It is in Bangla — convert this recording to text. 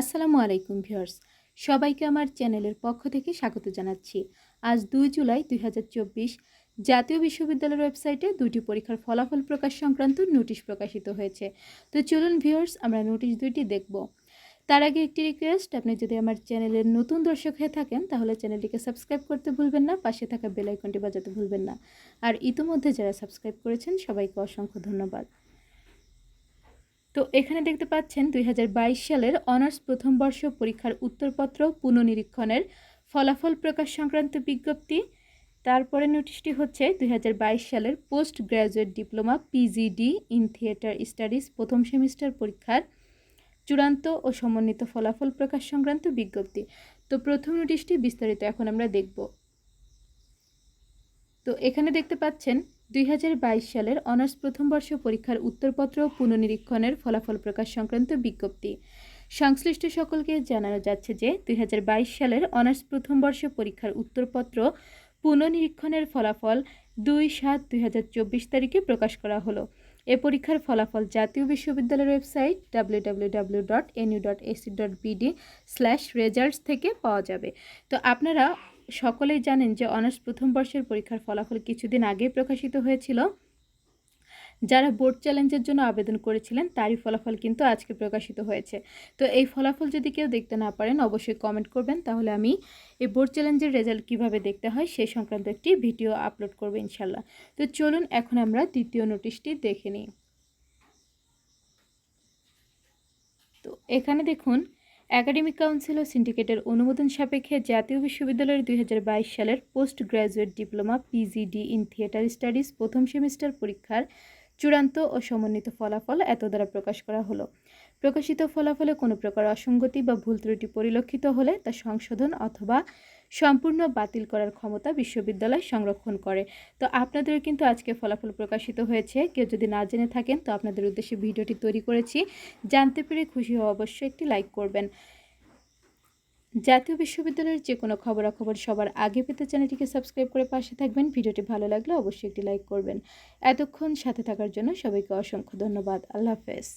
আসসালামু আলাইকুম ভিউয়ার্স। সবাইকে আমার চ্যানেলের পক্ষ থেকে স্বাগত জানাচ্ছি। আজ দুই জুলাই দুই হাজার চব্বিশ, জাতীয় বিশ্ববিদ্যালয়ের ওয়েবসাইটে দুটি পরীক্ষার ফলাফল প্রকাশ সংক্রান্ত নোটিশ প্রকাশিত হয়েছে। তো চলুন ভিউয়ার্স, আমরা নোটিশ দুইটি দেখব। তার আগে একটি রিকোয়েস্ট, আপনি যদি আমার চ্যানেলের নতুন দর্শক হয়ে থাকেন, তাহলে চ্যানেলটিকে সাবস্ক্রাইব করতে ভুলবেন না, পাশে থাকা বেল আইকনটি বাজাতে ভুলবেন না। আর ইতোমধ্যে যারা সাবস্ক্রাইব করেছেন, সবাইকে অসংখ্য ধন্যবাদ। তো এখানে দেখতে পাচ্ছেন দুই হাজার বাইশ সালের অনার্স প্রথম বর্ষ পরীক্ষার উত্তরপত্র পুনঃনিরীক্ষণের ফলাফল প্রকাশ সংক্রান্ত বিজ্ঞপ্তি। তারপরে নোটিশটি হচ্ছে দুই হাজার বাইশ সালের post graduate diploma PGD in theatre studies প্রথম সেমিস্টার পরীক্ষার চূড়ান্ত ও সমন্বিত ফলাফল প্রকাশ সংক্রান্ত বিজ্ঞপ্তি। তো প্রথম নোটিশটি বিস্তারিত এখন আমরা দেখব। তো এখানে দেখতে পাচ্ছেন দুই হাজার বাইশ সালের অনার্স প্রথম বর্ষ পরীক্ষার উত্তরপত্র পুনঃনিরীক্ষণের ফলাফল প্রকাশ সংক্রান্ত বিজ্ঞপ্তি। সংশ্লিষ্ট সকলকে জানানো যাচ্ছে যে, দুই হাজার বাইশ সালের অনার্স প্রথম বর্ষ পরীক্ষার উত্তরপত্র পুনঃনিরীক্ষণের ফলাফল দুই সাত দুই তারিখে প্রকাশ করা হলো। এ পরীক্ষার ফলাফল জাতীয় বিশ্ববিদ্যালয়ের website W dot NU dot AC dot BD slash results থেকে পাওয়া যাবে। তো আপনারা সকলেই জানেন যে অনার্স প্রথম বর্ষের পরীক্ষার ফলাফল কিছুদিন আগেই প্রকাশিত হয়েছিল। যারা বোর্ড চ্যালেঞ্জের জন্য আবেদন করেছিলেন, তারই ফলাফল কিন্তু আজকে প্রকাশিত হয়েছে। তো এই ফলাফল যদি কেউ দেখতে না পারেন, অবশ্যই কমেন্ট করবেন। তাহলে আমি এই বোর্ড চ্যালেঞ্জের রেজাল্ট কীভাবে দেখতে হয় সেই সংক্রান্ত একটি ভিডিও আপলোড করব ইনশাল্লাহ তো চলুন এখন আমরা দ্বিতীয় নোটিশটি দেখে নিই। তো এখানে দেখুন একাডেমিক কাউন্সিল ও সিন্ডিকেটের অনুমোদন সাপেক্ষে জাতীয় বিশ্ববিদ্যালয়ের দুই হাজার বাইশ সালের post graduate diploma PGD in theatre studies প্রথম সেমিস্টার পরীক্ষার চূড়ান্ত ও সমন্বিত ফলাফল এত দ্বারা প্রকাশ করা হলো। প্রকাশিত ফলাফলে কোনো প্রকার অসঙ্গতি বা ভুল ত্রুটি পরিলক্ষিত হলে তা সংশোধন অথবা সম্পূর্ণ বাতিল করার ক্ষমতা বিশ্ববিদ্যালয় সংরক্ষণ করে। তো আপনাদের কিন্তু আজকে ফলাফল প্রকাশিত হয়েছে। কেউ যদি না জেনে থাকেন, তো আপনাদের উদ্দেশ্যে ভিডিওটি তৈরি করেছি। জানতে পেরে খুশি হওয়া অবশ্যই একটি লাইক করবেন। জাতীয় বিশ্ববিদ্যালয়ের যে কোনো খবরাখবর সবার আগে পেতে চ্যানেলটিকে সাবস্ক্রাইব করে পাশে থাকবেন। ভিডিওটি ভালো লাগলে অবশ্যই একটি লাইক করবেন। এতক্ষণ সাথে থাকার জন্য সবাইকে অসংখ্য ধন্যবাদ। আল্লাহ হাফেজ।